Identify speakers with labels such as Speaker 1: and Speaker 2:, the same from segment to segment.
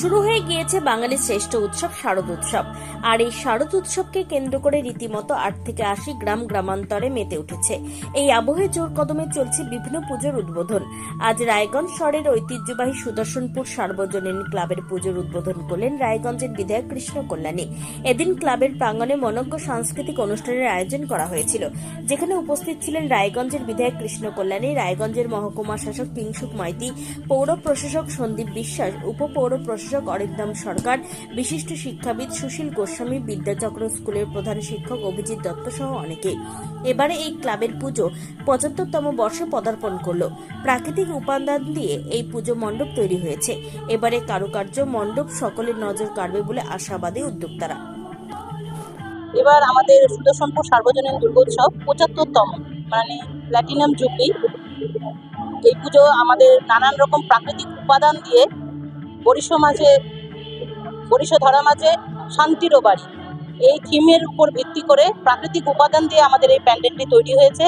Speaker 1: শুরু হয়ে গিয়েছে বাঙালির শ্রেষ্ঠ উৎসব, শারদ উৎসব। আর এই শারদ উৎসবকে কেন্দ্র করে রীতিমতো আট থেকে আশি গ্রাম গ্রামান্তরে মেতে উঠেছে। এই আবহে জোর কদমে চলছে বিভিন্ন পুজোর উদ্বোধন। আজ রায়গঞ্জ শহরের ঐতিহ্যবাহী সুদর্শনপুর সার্বজনীন ক্লাবের পুজোর উদ্বোধন করলেন রায়গঞ্জের বিধায়ক কৃষ্ণ কল্যাণী। এদিন ক্লাবের প্রাঙ্গণে মনজ্ঞ সাংস্কৃতিক অনুষ্ঠানের আয়োজন করা হয়েছিল। যেখানে উপস্থিত ছিলেন রায়গঞ্জের বিধায়ক কৃষ্ণ কল্যাণী, রায়গঞ্জের মহকুমা শাসক কিংসুক মাইতি, পৌর প্রশাসক সন্দীপ বিশ্বাস, উপপৌর প্রশাসক অরিন্দম সরকার, বিশিষ্ট শিক্ষাবিদ সুশীল গোস্বামী, বিদ্যাচক্র স্কুলের প্রধান শিক্ষক অভিজিৎ দত্ত সহ অনেকে এবারে এই ক্লাবের পুজো পঁচাত্তরতম বর্ষে পদার্পণ করল। প্রাকৃতিক উপাদান দিয়ে এই পুজো মণ্ডপ তৈরি হয়েছে। এবারে কারুকার্য মণ্ডপ সকলের নজর কাড়বে বলে আশাবাদী উদ্যোক্তারা।
Speaker 2: এবার আমাদের সুদর্শনপুর সার্বজনীন দুর্গোৎসব পঁচাত্তরতম মানে প্ল্যাটিনাম জুবলি এই পুজো আমাদের নানান রকম প্রাকৃতিক উপাদান দিয়ে বরিশ মাঝে বরিশ ধরা মাঝে শান্তিরও বাড়ি। এই থিমের উপর ভিত্তি করে প্রাকৃতিক উপাদান দিয়ে আমাদের এই প্যান্ডেলটি তৈরি হয়েছে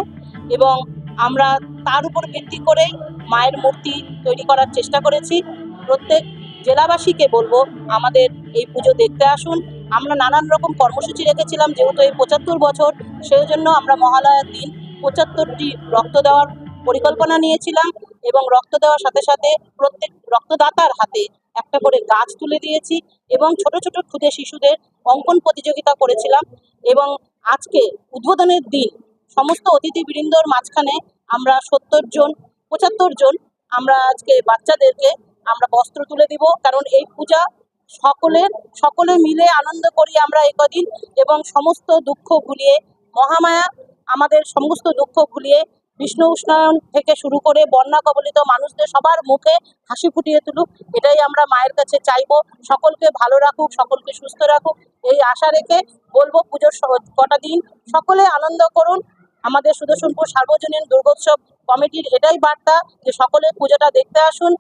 Speaker 2: এবং আমরা তার উপর ভিত্তি করেই মায়ের মূর্তি তৈরি করার চেষ্টা করেছি। প্রত্যেক জেলাবাসীকে বলব, আমাদের এই পুজো দেখতে আসুন। আমরা নানান রকম কর্মসূচি রেখেছিলাম, যেহেতু এই পঁচাত্তর বছর সেই জন্য আমরা মহালয়ার দিন পঁচাত্তরটি রক্ত দেওয়ার পরিকল্পনা নিয়েছিলাম এবং রক্ত দেওয়ার সাথে সাথে প্রত্যেক রক্তদাতার হাতে একটা করে গাছ তুলে দিয়েছি এবং ছোট ছোট ক্ষুদে শিশুদের অঙ্কন প্রতিযোগিতা করেছিলাম এবং আজকে উদ্বোধনের দিন সমস্ত অতিথিবৃন্দর মাঝখানে আমরা সত্তর জন, পঁচাত্তর জন আমরা আজকে বাচ্চাদেরকে আমরা বস্ত্র তুলে দিব। কারণ এই পূজা সকলের, সকলে মিলে আনন্দ করি আমরা একদিন এবং সমস্ত দুঃখ ভুলিয়ে, মহামায়া আমাদের সমস্ত দুঃখ ভুলিয়ে বিষ্ণু উষ্ণায়ন থেকে শুরু করে বন্যা কবলিত মানুষদের সবার মুখে হাসি ফুটিয়ে তুলুক, এটাই আমরা মায়ের কাছে চাইব। সকলকে ভালো রাখুক, সকলকে সুস্থ রাখুক, এই আশা রেখে বলব পুজোর কটা দিন। সকলে আনন্দ করুন। আমাদের সুদর্শনপুর সার্বজনীন দুর্গোৎসব কমিটির এটাই বার্তা যে সকলে পুজোটা দেখতে আসুন।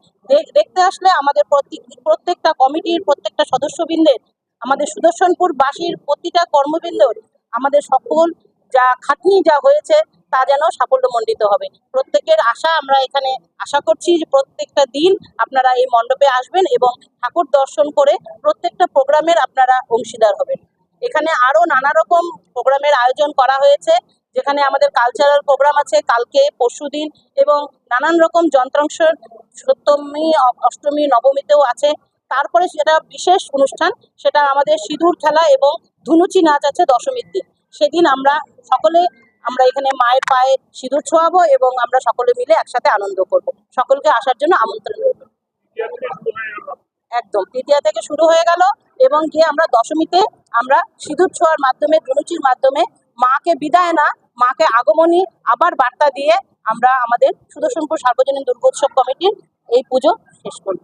Speaker 2: দেখতে আসলে আমাদের প্রত্যেক প্রত্যেকটা কমিটির, প্রত্যেকটা সদস্যবৃন্দের, আমাদের সুদর্শনপুর বাসীর প্রতিটা কর্মবৃন্দর, আমাদের সকল যা খাটনি যা হয়েছে তা যেন সাফল্যমণ্ডিত হবে। প্রত্যেকের আশা আমরা এখানে আশা করছি যে প্রত্যেকটা দিন আপনারা এই মণ্ডপে আসবেন এবং ঠাকুর দর্শন করে প্রত্যেকটা প্রোগ্রামের আপনারা অংশীদার হবেন। এখানে আরও নানা রকম প্রোগ্রামের আয়োজন করা হয়েছে, যেখানে আমাদের কালচারাল প্রোগ্রাম আছে, কালকে, পরশুদিন এবং নানান রকম যন্ত্রাংশ, সপ্তমী, অষ্টমী, নবমীতেও আছে। তারপরে সেটা বিশেষ অনুষ্ঠান, সেটা আমাদের সিঁদুর খেলা এবং ধুনুচি নাচ আছে দশমীর দিন। সেদিন আমরা সকলে আমরা এখানে মায়ের পায়ে সিঁদুর ছোঁয়াবো এবং আমরা সকলে মিলে একসাথে আনন্দ করব। সকলকে আসার জন্য আমন্ত্রণ রইল। একদম। তৃতীয়া থেকে শুরু হয়ে গেল এবং গিয়ে আমরা দশমীতে আমরা সিঁদুর ছোঁয়ার মাধ্যমে ধনুচির মাধ্যমে মাকে বিদায় না, মাকে আগমনী আবার বার্তা দিয়ে আমরা আমাদের সুদর্শনপুর সার্বজনীন দুর্গোৎসব কমিটির এই পুজো শেষ করব